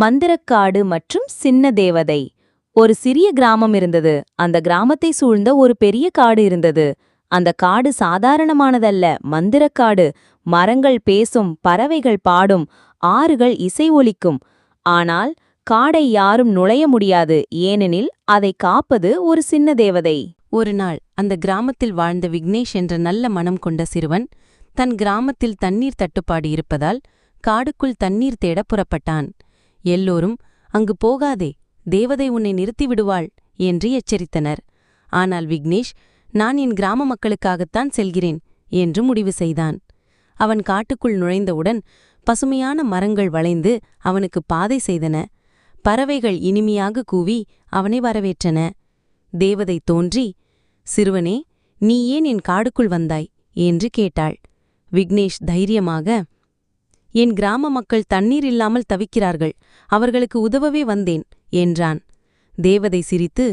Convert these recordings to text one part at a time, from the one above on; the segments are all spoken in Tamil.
மந்திரக்காடு மற்றும் சின்ன தேவதை ஒரு சிறிய கிராமம் இருந்தது. அந்த கிராமத்தை சூழ்ந்த ஒரு பெரிய காடு இருந்தது. அந்த காடு சாதாரணமானதல்ல. மந்திரக்காடு. மரங்கள் பேசும் பறவைகள் பாடும் ஆறுகள் இசை ஒலிக்கும். ஆனால் காடை யாரும் நுழைய முடியாது. ஏனெனில் அதை காப்பது ஒரு சின்ன தேவதை ஒரு நாள் அந்த கிராமத்தில் வாழ்ந்த விக்னேஷ் என்ற நல்ல மனம் கொண்ட சிறுவன் தன் கிராமத்தில் தண்ணீர் தட்டுப்பாடு இருப்பதால் காடுக்குள் தண்ணீர் தேட புறப்பட்டான். எல்லோரும் அங்கு போகாதே தேவதை உன்னை நிறுத்தி விடுவாள் என்று எச்சரித்தனர். ஆனால் விக்னேஷ் நான் என் கிராம மக்களுக்காகத்தான் செல்கிறேன் என்று முடிவு செய்தான். அவன் காட்டுக்குள் நுழைந்தவுடன் பசுமையான மரங்கள் வளைந்து அவனுக்கு பாதை செய்தன. பறவைகள் இனிமையாக கூவி அவனை வரவேற்றன. தேவதை தோன்றி சிறுவனே நீ ஏன் என் காடுக்குள் வந்தாய்? என்று கேட்டாள். விக்னேஷ் தைரியமாக என் கிராம மக்கள் தண்ணீர் இல்லாமல் தவிக்கிறார்கள் அவர்களுக்கு உதவவே வந்தேன் என்றான். தேவதை சிரித்து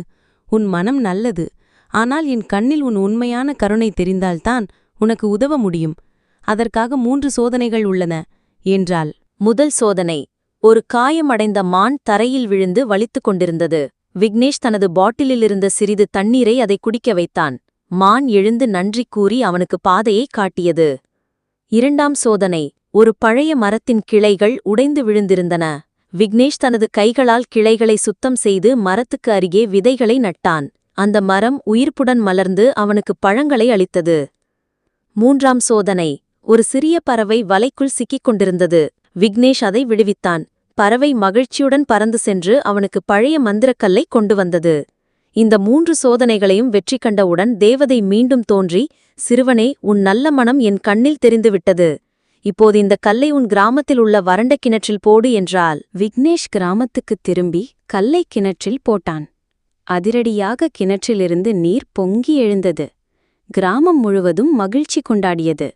உன் மனம் நல்லது ஆனால் என் கண்ணில் உன் உண்மையான கருணை தெரிந்தால்தான் உனக்கு உதவ முடியும். அதற்காக மூன்று சோதனைகள் உள்ளன என்றாள். முதல் சோதனை ஒரு காயமடைந்த மான் தரையில் விழுந்து வலித்துக் கொண்டிருந்தது. விக்னேஷ் தனது பாட்டிலிலிருந்த சிறிது தண்ணீரை அதை குடிக்க வைத்தான். மான் எழுந்து நன்றி கூறி அவனுக்கு பாதையை காட்டியது. இரண்டாம் சோதனை ஒரு பழைய மரத்தின் கிளைகள் உடைந்து விழுந்திருந்தன. விக்னேஷ் தனது கைகளால் கிளைகளை சுத்தம் செய்து மரத்துக்கு அருகே விதைகளை நட்டான். அந்த மரம் உயிர்ப்புடன் மலர்ந்து அவனுக்கு பழங்களை அளித்தது. மூன்றாம் சோதனை. ஒரு சிறிய பறவை வலைக்குள் சிக்கிக் கொண்டிருந்தது. விக்னேஷ் அதை விடுவித்தான். பறவை மகிழ்ச்சியுடன் பறந்து சென்று அவனுக்கு பழைய மந்திரக்கல்லை கொண்டு வந்தது. இந்த மூன்று சோதனைகளையும் வெற்றி கண்டவுடன் தேவதை மீண்டும் தோன்றி சிறுவனே உன் நல்ல மனம் என் கண்ணில் தெரிந்துவிட்டது. இப்போது இந்த கல்லை உன் கிராமத்தில் உள்ள வறண்ட கிணற்றில் போடு என்றால் விக்னேஷ் கிராமத்துக்குத் திரும்பி கல்லை கிணற்றில் போட்டான். அதிரடியாக கிணற்றிலிருந்து நீர் பொங்கி எழுந்தது. கிராமம் முழுவதும் மகிழ்ச்சி கொண்டாடியது.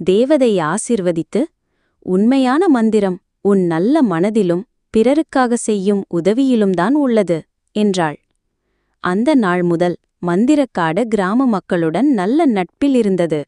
தேவதை ஆசிர்வதித்து உண்மையான மந்திரம் உன் நல்ல மனதிலும் பிறருக்காக செய்யும் உதவியிலும்தான் உள்ளது என்றாள். அந்த நாள் முதல் மந்திரக்காடு கிராம மக்களுடன் நல்ல நட்பில் இருந்தது.